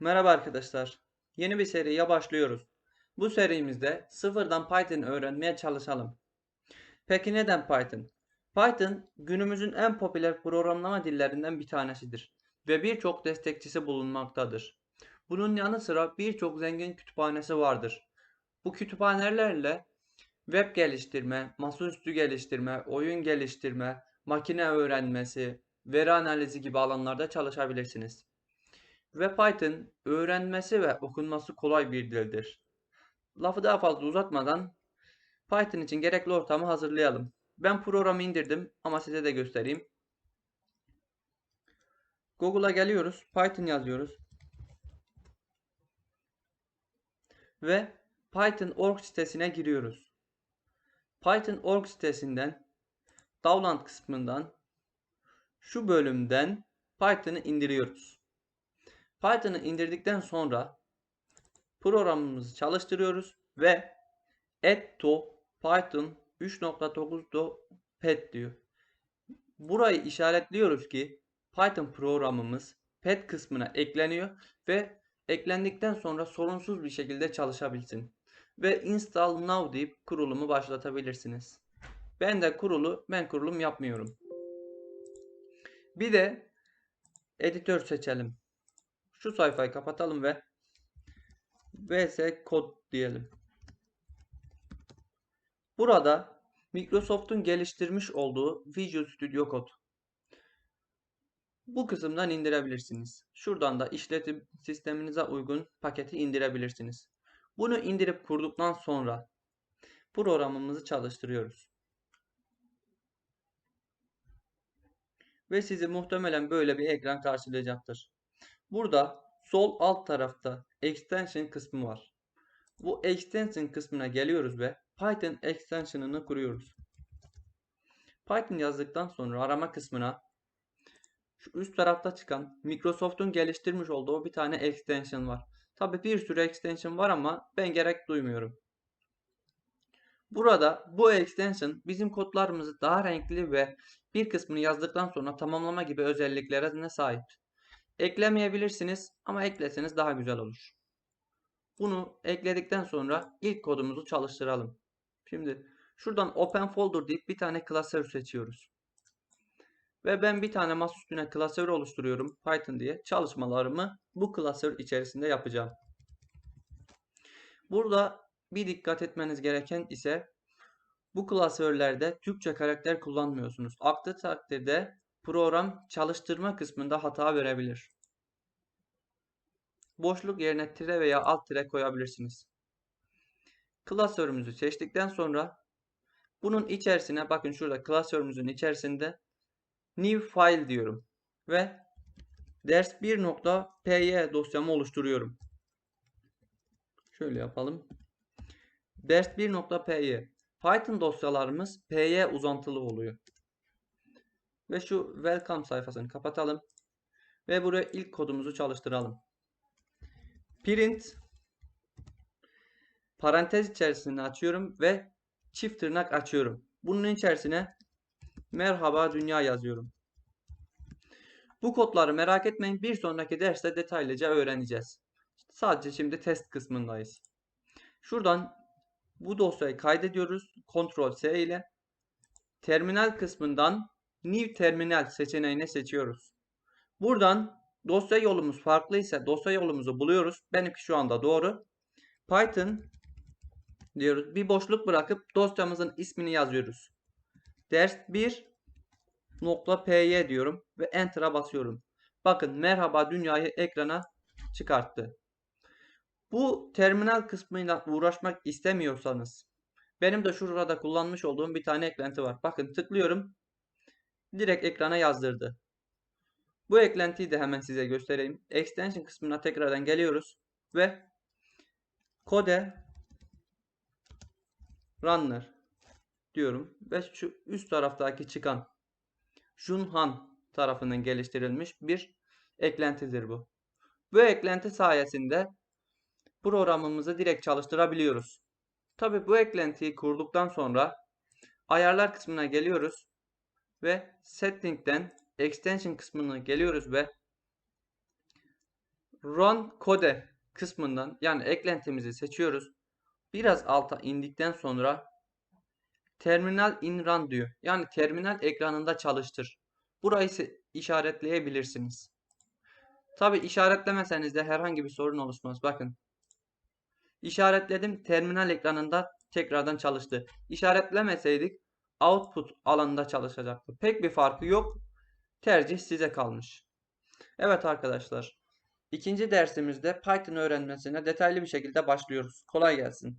Merhaba arkadaşlar. Yeni bir seriye başlıyoruz. Bu serimizde sıfırdan Python öğrenmeye çalışalım. Peki neden Python? Python günümüzün en popüler programlama dillerinden bir tanesidir ve birçok destekçisi bulunmaktadır. Bunun yanı sıra birçok zengin kütüphanesi vardır. Bu kütüphanelerle web geliştirme, masaüstü geliştirme, oyun geliştirme, makine öğrenmesi, veri analizi gibi alanlarda çalışabilirsiniz. Ve Python öğrenmesi ve okunması kolay bir dildir. Lafı daha fazla uzatmadan Python için gerekli ortamı hazırlayalım. Ben programı indirdim ama size de göstereyim. Google'a geliyoruz. Python yazıyoruz. Ve Python.org sitesine giriyoruz. Python.org sitesinden Download kısmından şu bölümden Python'ı indiriyoruz. Python'ı indirdikten sonra programımızı çalıştırıyoruz ve add to python 3.9.pet diyor. Burayı işaretliyoruz ki Python programımız pet kısmına ekleniyor ve eklendikten sonra sorunsuz bir şekilde çalışabilsin. Ve install now deyip kurulumu başlatabilirsiniz. Ben de kurulu ben kurulum yapmıyorum. Bir de editör seçelim. Şu sayfayı kapatalım ve vs kod diyelim. Burada Microsoft'un geliştirmiş olduğu Visual Studio Code. Bu kısımdan indirebilirsiniz. Şuradan da işletim sisteminize uygun paketi indirebilirsiniz. Bunu indirip kurduktan sonra programımızı çalıştırıyoruz. Ve sizi muhtemelen böyle bir ekran karşılayacaktır. Burada sol alt tarafta extension kısmı var. Bu extension kısmına geliyoruz ve Python extension'ını kuruyoruz. Python yazdıktan sonra arama kısmına şu üst tarafta çıkan Microsoft'un geliştirmiş olduğu bir tane extension var. Tabi bir sürü extension var ama ben gerek duymuyorum. Burada bu extension bizim kodlarımızı daha renkli ve bir kısmını yazdıktan sonra tamamlama gibi özelliklere sahip. Eklemeyebilirsiniz ama ekleseniz daha güzel olur. Bunu ekledikten sonra ilk kodumuzu çalıştıralım. Şimdi şuradan open folder deyip bir tane klasör seçiyoruz. Ve ben bir tane masa üstüne klasör oluşturuyorum Python diye. Çalışmalarımı bu klasör içerisinde yapacağım. Burada bir dikkat etmeniz gereken ise bu klasörlerde Türkçe karakter kullanmıyorsunuz. Aksi takdirde program çalıştırma kısmında hata verebilir. Boşluk yerine tire veya alt tire koyabilirsiniz. Klasörümüzü seçtikten sonra bunun içerisine bakın şurada klasörümüzün içerisinde new file diyorum ve ders1.py dosyamı oluşturuyorum. Şöyle yapalım. ders1.py Python dosyalarımız py uzantılı oluyor. Ve şu welcome sayfasını kapatalım. Ve buraya ilk kodumuzu çalıştıralım. Print parantez içerisinde açıyorum ve çift tırnak açıyorum. Bunun içerisine merhaba dünya yazıyorum. Bu kodları merak etmeyin bir sonraki derste detaylıca öğreneceğiz. Sadece şimdi test kısmındayız. Şuradan bu dosyayı kaydediyoruz. Ctrl S ile terminal kısmından New Terminal seçeneğini seçiyoruz. Buradan dosya yolumuz farklıysa dosya yolumuzu buluyoruz. Benimki şu anda doğru. Python diyoruz. Bir boşluk bırakıp dosyamızın ismini yazıyoruz. Ders 1 .py diyorum ve enter'a basıyorum. Bakın merhaba dünyayı ekrana çıkarttı. Bu terminal kısmıyla uğraşmak istemiyorsanız benim de şurada kullanmış olduğum bir tane eklenti var. Bakın tıklıyorum. Direkt ekrana yazdırdı. Bu eklentiyi de hemen size göstereyim. Extension kısmına tekrardan geliyoruz ve kode runner diyorum ve şu üst taraftaki çıkan Junhan tarafından geliştirilmiş bir eklentidir bu. Bu eklenti sayesinde programımızı direkt çalıştırabiliyoruz. Tabi bu eklentiyi kurduktan sonra ayarlar kısmına geliyoruz ve setting'den extension kısmına geliyoruz ve Run Code kısmından yani eklentimizi seçiyoruz. Biraz alta indikten sonra Terminal in Run diyor. Yani terminal ekranında çalıştır. Burayı işaretleyebilirsiniz. Tabi işaretlemeseniz de herhangi bir sorun oluşmaz. Bakın. İşaretledim. Terminal ekranında tekrardan çalıştı. İşaretlemeseydik output alanında çalışacaktı. Pek bir farkı yok. Tercih size kalmış. Evet arkadaşlar. İkinci dersimizde Python öğrenmesine detaylı bir şekilde başlıyoruz. Kolay gelsin.